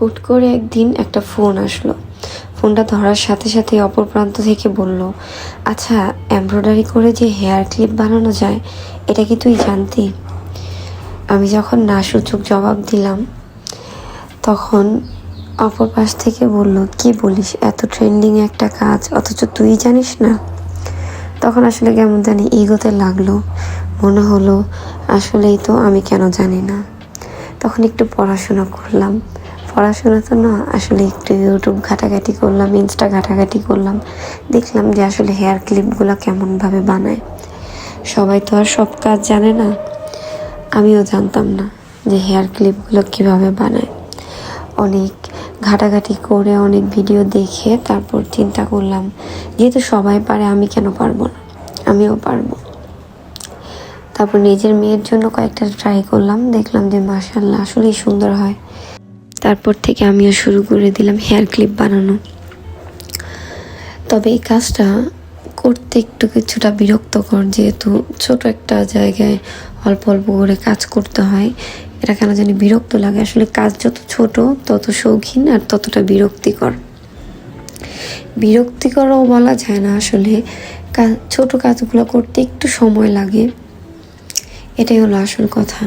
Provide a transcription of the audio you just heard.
হুট করে একদিন একটা ফোন আসলো। ফোনটা ধরার সাথে সাথে অপর প্রান্ত থেকে বলল আচ্ছা এমব্রয়ডারি করে যে হেয়ার ক্লিপ বানানো যায়, এটা কি তুই জানতি? আমি যখন না সূচক জবাব দিলাম, তখন অপর পাশ থেকে বলল, কি বলিস, এত ট্রেন্ডিং একটা কাজ, অথচ তুই জানিস না? তখন আসলে কেমন জানি ইগোতে লাগল। মনে হলো, আসলেই তো আমি কেন জানি না? তখন একটু পড়াশোনা করলাম। পড়াশোনা তো না আসলে একটু ইউটিউব ঘাটাঘাটি করলাম ইনস্টা ঘাটাঘাটি করলাম। দেখলাম যে আসলে হেয়ার ক্লিপগুলো কেমনভাবে বানায়। সবাই তো আর সব কাজ জানে না। আমিও জানতাম না যে হেয়ার ক্লিপগুলো কীভাবে বানায়। অনেক ঘাটাঘাটি করে অনেক ভিডিও দেখে তারপর চিন্তা করলাম, যেহেতু সবাই পারে, আমি কেন পারব না? আমিও পারব। তারপর নিজের মেয়ের জন্য কয়েকটা ট্রাই করলাম, দেখলাম যে মাসাল্লাহ আসলেই সুন্দর হয়। তারপর থেকে আমিও শুরু করে দিলাম হেয়ার ক্লিপ বানানো। তবে এই কাজটা করতে একটু কিছুটা বিরক্তকর, যেহেতু ছোট একটা জায়গায় অল্প অল্প করে কাজ করতে হয়, এটা কেন জানি বিরক্ত লাগে। আসলে কাজ যত ছোট, তত শৌখিন আর ততটা বিরক্তিকর। বিরক্তিকরও বলা যায় না, আসলে ছোট কাজগুলো করতে একটু সময় লাগে। এটাই হলো আসল কথা।